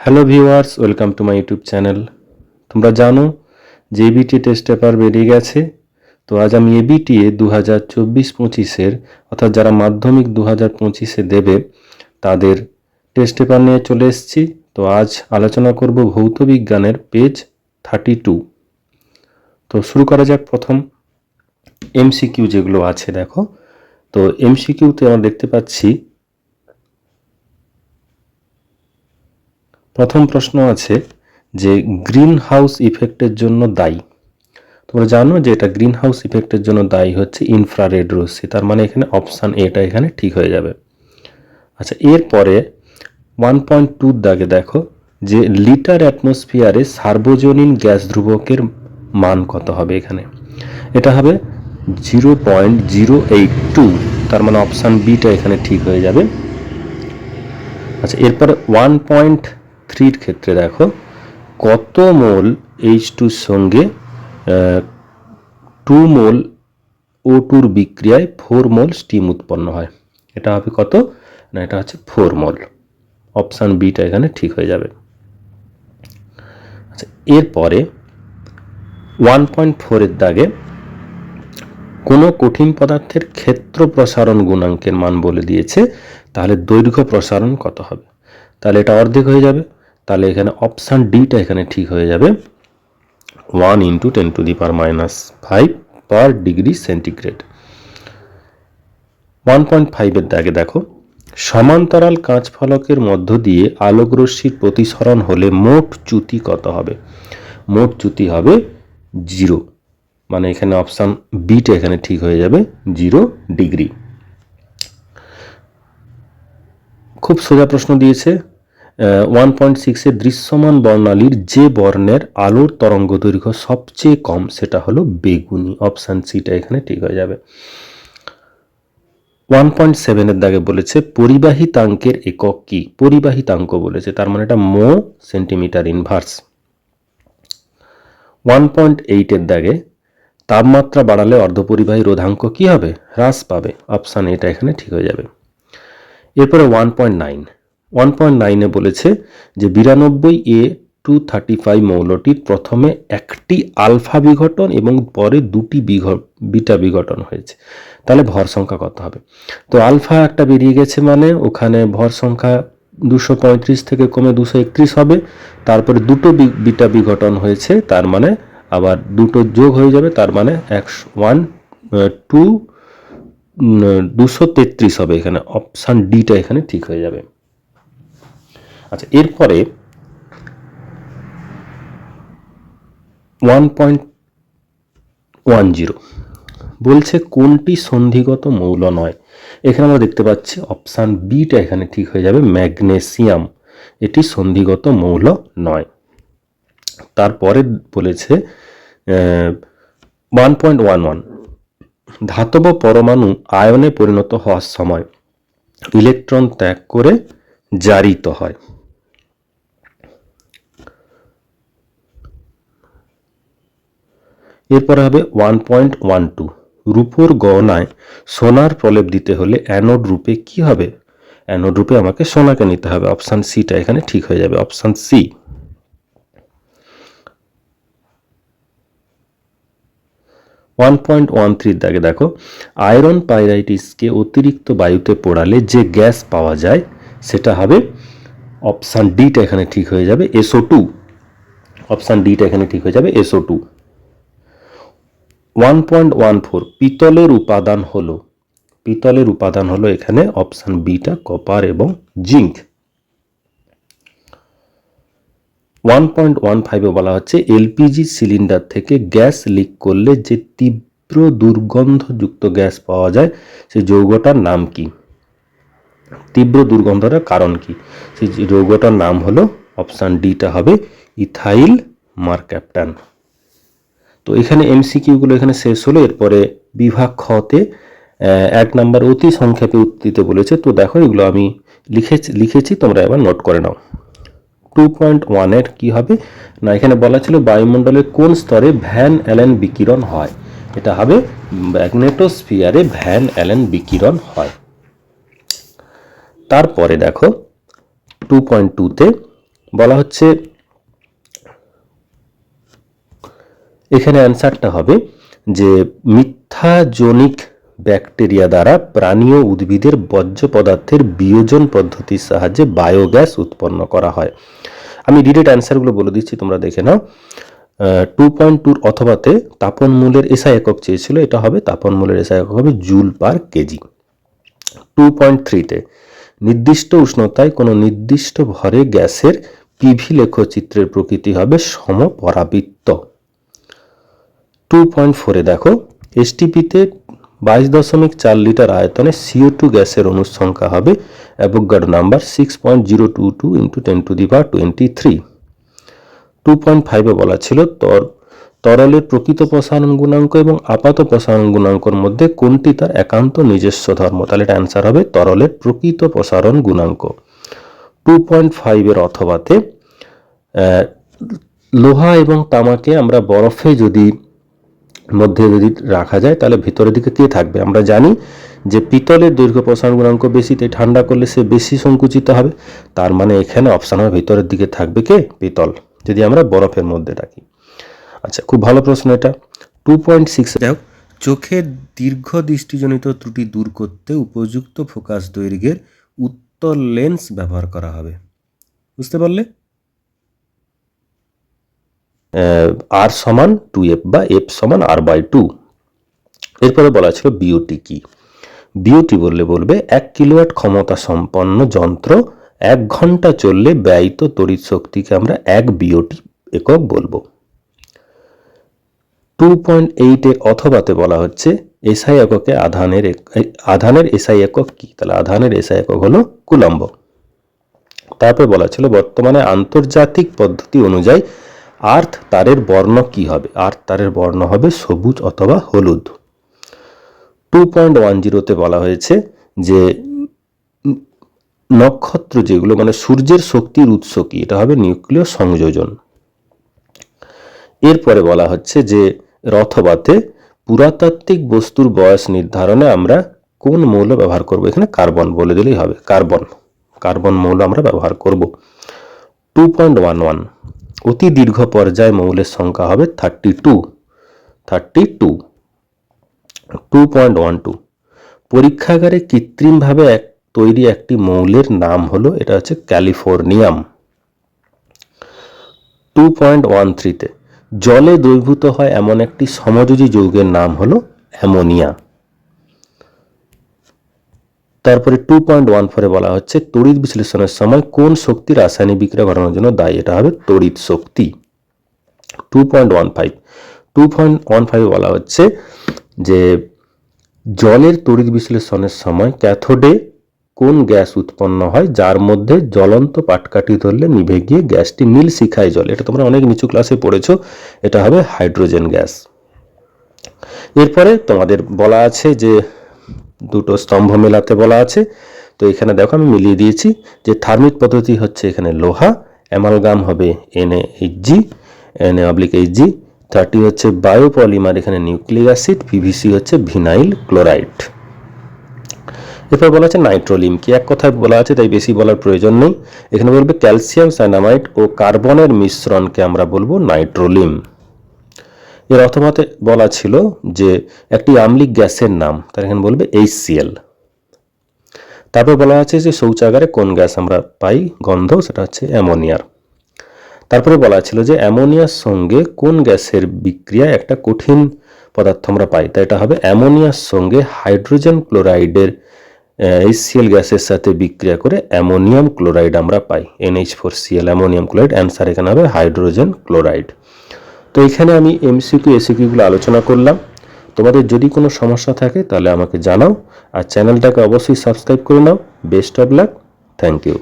Hello viewers welcome to my YouTube channel তোমরা জানো যে এবিটি টেস্ট পেপার বেরিয়ে গেছে। তো আজ আমি এবিটি এ দু হাজার চব্বিশ পঁচিশের, অর্থাৎ যারা মাধ্যমিক দু হাজার পঁচিশে দেবে, তাদের টেস্ট পেপার নিয়ে চলে এসেছি। তো আজ আলোচনা করব ভৌত বিজ্ঞানের পেজ থার্টি টু তো শুরু করা যাক প্রথম এমসিকিউ যেগুলো আছে, দেখো। তো এমসিকিউতে আমরা দেখতে পাচ্ছি প্রথম প্রশ্ন আছে যে গ্রিন হাউস ইফেক্টের জন্য দায়ী। তোমরা জানো যে এটা গ্রিন হাউস ইফেক্টের জন্য দায়ী হচ্ছে ইনফ্রারেড রশ্মি। তার মানে এখানে অপশান এটা এখানে ঠিক হয়ে যাবে। আচ্ছা এরপরে ওয়ান পয়েন্ট টুর দাগে দেখো যে লিটার অ্যাটমসফিয়ারে সার্বজনীন গ্যাস ধ্রুবকের মান কত হবে এখানে? এটা হবে zero point zero eight two তার মানে অপশান বিটা এখানে ঠিক হয়ে যাবে। আচ্ছা এরপরে ওয়ান পয়েন্ট থ্রির ক্ষেত্রে দেখো, কত মোল এইচ টুর সঙ্গে টু মোল ও টুর বিক্রিয়ায় ফোর মোল স্টিম উৎপন্ন হয়। এটা হবে কত? না, এটা হচ্ছে ফোর মোল। অপশান বিটা এখানে ঠিক হয়ে যাবে। আচ্ছা এরপরে ওয়ান পয়েন্ট ফোরের দাগে কোনো কঠিন পদার্থের ক্ষেত্র প্রসারণ গুণাঙ্কের মান বলে দিয়েছে, তাহলে দৈর্ঘ্য প্রসারণ কত হবে? তাহলে এটা অর্ধেক হয়ে যাবে। তাহলে এখানে অপশান ডিটা এখানে ঠিক হয়ে যাবে। One into ten to the power minus five per degree centigrade one point ফাইভের দাগে দেখো, সমান্তরাল কাঁচ ফলকের মধ্য দিয়ে আলোকরশ্মির প্রতিসরণ হলে মোট চ্যুতি কত হবে? মোট চ্যুতি হবে জিরো মানে এখানে অপশান বিটা এখানে ঠিক হয়ে যাবে জিরো ডিগ্রি খুব সোজা প্রশ্ন দিয়েছে ওয়ান পয়েন্ট সিক্সের দৃশ্যমান বর্ণালীর যে বর্ণের আলোর তরঙ্গ দৈর্ঘ্য সবচেয়ে কম, সেটা হলো বেগুনি। অপশান সিটা এখানে ঠিক হয়ে যাবে। ওয়ান পয়েন্ট সেভেনের দাগে বলেছে, পরিবাহিতাঙ্কের একক কি? পরিবাহিতাঙ্ক বলেছে, তার মানে এটা মো সেন্টিমিটার ইনভার্স ওয়ান পয়েন্ট এইটের দাগে, তাপমাত্রা বাড়ালে অর্ধপরিবাহী রোধাঙ্ক কি হবে? হ্রাস পাবে। অপশান এটা এখানে ঠিক হয়ে যাবে। এরপরে one point nine one point নাইনে বলেছে যে বিরানব্বই এ টু থার্টি ফাইভ মৌলটির প্রথমে একটি আলফা বিঘটন এবং পরে দুটি বিঘ বিটা বিঘটন হয়েছে। তাহলে ভর সংখ্যা কত হবে? তো আলফা একটা বেরিয়ে গেছে মানে ওখানে ভর সংখ্যা দুশো পঁয়ত্রিশ থেকে কমে দুশো একত্রিশ হবে। তারপরে দুটো বিটা বিঘটন হয়েছে, তার মানে আবার দুটো যোগ হয়ে যাবে, তার মানে একশো ওয়ান টু দুশো তেত্রিশ হবে এখানে। অপশান ডিটা এখানে ঠিক হয়ে যাবে। আচ্ছা এরপরে ওয়ান পয়েন্ট ওয়ান জিরো বলছে কোনটি সন্ধিগত মৌল নয়। এখানে আমরা দেখতে পাচ্ছি অপশান বিটা এখানে ঠিক হয়ে যাবে ম্যাগনেসিয়াম এটি সন্ধিগত মৌল নয়। তারপরে বলেছে ওয়ান পয়েন্ট ওয়ান ওয়ান ধাতব পরমাণু আয়নে পরিণত হওয়ার সময় ইলেকট্রন ত্যাগ করে জারিত হয়। এরপরে হবে ওয়ান পয়েন্ট ওয়ান টু রূপোর গহনায় সোনার প্রলেপ দিতে হলে অ্যানোড রূপে কি হবে? অ্যানোড রূপে আমাকে সোনাকে নিতে হবে। অপশান সিটা এখানে ঠিক হয়ে যাবে। Option C one point one থ্রির দাগে দেখো আয়রন পাইরাইটিসকে অতিরিক্ত বায়ুতে পোড়ালে যে গ্যাস পাওয়া যায়, সেটা হবে অপশান ডিটা এখানে ঠিক হয়ে যাবে এসও টু অপশান ডিটা এখানে ঠিক হয়ে যাবে SO two one point one four পিতলের উপাদান হলো, পিতলের উপাদান হলো এখানে অপশান বিটা কপার এবং জিঙ্ক ওয়ান পয়েন্ট ওয়ান ফাইভে বলা হচ্ছে এলপিজি সিলিন্ডার থেকে গ্যাস লিক করলে যে তীব্র দুর্গন্ধযুক্ত গ্যাস পাওয়া যায় সেই যৌগটার নাম কি? তীব্র দুর্গন্ধটার কারণ কি? সেই যৌগটার নাম হলো অপশান ডিটা হবে ইথাইল মার্ক্যাপ্টান তো এখানে এমসিকিউগুলো এখানে শেষ হলো, এরপরে বিভাগ খতে এক নাম্বার অতি সংক্ষেপে উত্তর দিতে বলেছে। তো দেখো, এগুলো আমি লিখেছি লিখেছি, তোমরা এবার নোট করে নাও। টু পয়েন্ট ওয়ানের কী হবে? না, এখানে বলা ছিল বায়ুমণ্ডলের কোন স্তরে ভ্যান অ্যালেন বিকিরণ হয়? এটা হবে ম্যাগনেটোস্ফিয়ারে ভ্যান অ্যালেন বিকিরণ হয়। তারপরে দেখো টু পয়েন্ট টুতে বলা হচ্ছে এখানে অ্যান্সারটা হবে যে মিথ্যাজনিক ব্যাকটেরিয়া দ্বারা প্রাণী ও উদ্ভিদের বর্জ্য পদার্থের বিয়োজন পদ্ধতির সাহায্যে বায়োগ্যাস উৎপন্ন করা হয়। আমি ডিরেক্ট অ্যান্সারগুলো বলে দিচ্ছি, তোমরা দেখে নাও। টু পয়েন্ট টুর অথবাতে তাপন মূলের এসআই একক চেয়েছিল, এটা হবে তাপন মূলের এসআই একক হবে joule per KG. Two point থ্রিতে নির্দিষ্ট উষ্ণতায় কোনো নির্দিষ্ট ভরে গ্যাসের পিভি লেখচিত্রের প্রকৃতি হবে সমপরাবৃত্ত। টু পয়েন্ট ফোরে দেখো এসটিপিতে বাইশ দশমিক চার লিটার আয়তনে সিও টু গ্যাসের অনুসংখ্যা হবে Avogadro number six point zero two two into ten to the power twenty three two point ফাইভে বলা ছিল তর, তরলের প্রকৃত প্রসারণ গুণাঙ্ক এবং আপাত প্রসারণ গুণাঙ্কর মধ্যে কোনটি তার একান্ত নিজস্ব ধর্ম? তাহলে এটা অ্যান্সার হবে তরলের প্রকৃত প্রসারণ গুণাঙ্ক। টু পয়েন্ট ফাইভের অথবাতে লোহা এবং তামাকে আমরা বরফে যদি মধ্যে যদি রাখা যায়, তাহলে ভিতরের দিকে কে থাকবে। আমরা জানি যে পিতলের দৈর্ঘ্য প্রসারণ গুণাঙ্ক বেশি, তাই ঠান্ডা করলে সে বেশি সংকুচিত হবে। তার মানে এখানে অপশান হবে ভিতরের দিকে থাকবে কে? পিতল। যদি আমরা বরফের মধ্যে রাখি আচ্ছা খুব ভালো প্রশ্ন এটা। টু পয়েন্ট সিক্স চোখের দীর্ঘ দৃষ্টিজনিত ত্রুটি দূর করতে উপযুক্ত ফোকাস দৈর্ঘ্যের উত্তর লেন্স ব্যবহার করা হবে। বুঝতে পারলে? আর সমান টু এফ বা এফ সমান আর বাই টু এরপরে বলা ছিল বিওটি কি? বিওটি বললে বলবে এক কিলোওয়াট ক্ষমতা সম্পন্ন যন্ত্র এক ঘণ্টা চললে ব্যয়িত তড়িৎ শক্তিকে আমরা এক বিওটি একক বলব। টু পয়েন্ট এইটে অথবাতে বলা হচ্ছে এসআই এককে আধানের আধানের এসআই একক কি? তাহলে আধানের এসআই একক হলো কুলম্ব। তারপরে বলা ছিল বর্তমানে আন্তর্জাতিক পদ্ধতি অনুযায়ী আর্থ তারের বর্ণ কি হবে? আর্থ তারের বর্ণ হবে সবুজ অথবা হলুদ। টু পয়েন্ট ওয়ান জিরোতে বলা হয়েছে যে নক্ষত্র যেগুলো মানে সূর্যের শক্তির উৎস কি? এটা হবে নিউক্লিয় সংযোজন। এরপরে বলা হচ্ছে যে রথবাতে পুরাতাত্ত্বিক বস্তুর বয়স নির্ধারণে আমরা কোন মৌল ব্যবহার করব? এখানে কার্বন বলে দিলেই হবে। কার্বন। কার্বন মৌল আমরা ব্যবহার করব। টু পয়েন্ট ওয়ান ওয়ান অতি দীর্ঘ পর্যায় মৌলের সংখ্যা হবে thirty two thirty two two point one two পরীক্ষাগারে কৃত্রিমভাবে এক, তৈরি একটি মৌলের নাম হলো, এটা হচ্ছে ক্যালিফোর্নিয়াম। টু পয়েন্ট ওয়ান থ্রিতে জলে দ্রবীভূত হয় এমন একটি সমযোজী যৌগের নাম হলো অ্যামোনিয়া। তারপরে টু পয়েন্ট ওয়ান ফোরে বলা হচ্ছে তড়িৎ বিশ্লেষণের সময় কোন শক্তি রাসায়নিক বিক্রিয়া ঘটানোর জন্য দায়ী? এটা হবে তড়িৎ শক্তি। Two point one five two point one ফাইভে বলা হচ্ছে যে জলের তড়িৎ বিশ্লেষণের সময় ক্যাথোডে কোন গ্যাস উৎপন্ন হয়? যার মধ্যে জ্বলন্ত পাটকাঠি ধরলে নিভে গিয়ে গ্যাসটি নীল শিখায় জল। এটা তোমরা অনেক নিচু ক্লাসে পড়েছো। এটা হবে হাইড্রোজেন গ্যাস এরপরে তোমাদের বলা আছে যে দুটো স্তম্ভ মেলাতে বলা আছে। তো এখানে দেখো আমি মিলিয়ে দিয়েছি যে থার্মিক পদ্ধতি হচ্ছে এখানে লোহা, অ্যামালগাম হবে N H G N oblique H G thirty হচ্ছে বায়োপলিমার এখানে নিউক্লিক অ্যাসিড পিভিসি হচ্ছে ভিনাইল ক্লোরাইড এরপর বলা আছে নাইট্রোলিম কি এক কথায় বলা আছে তাই বেশি বলার প্রয়োজন নেই। এখানে বলবে ক্যালসিয়াম সাইনামাইড ও কার্বনের মিশ্রণকে আমরা বলব নাইট্রোলিম এর অথবাতে বলা ছিল যে একটি আম্লিক গ্যাসের নাম, তার এখানে বলবে এইচসিএল তারপর বলা আছে যে শৌচাগারে কোন গ্যাস আমরা পাই, গন্ধ, সেটা হচ্ছে অ্যামোনিয়ার। তারপরে বলা ছিল যে অ্যামোনিয়ার সঙ্গে কোন গ্যাসের বিক্রিয়ায় একটা কঠিন পদার্থ আমরা পাই, তাই এটা হবে অ্যামোনিয়ার সঙ্গে হাইড্রোজেন ক্লোরাইডের এইচসিএল গ্যাসের সাথে বিক্রিয়া করে অ্যামোনিয়াম ক্লোরাইড আমরা পাই NH four CL ammonium chloride. Answer এখানে হবে হাইড্রোজেন ক্লোরাইড। তো এখানে আমি এমসিকিউ এসিকিউগুলো আলোচনা করলাম। তোমাদের যদি কোনো সমস্যা থাকে তাহলে আমাকে জানাও, আর চ্যানেলটাকে অবশ্যই সাবস্ক্রাইব করে নাও। Best of luck, thank you.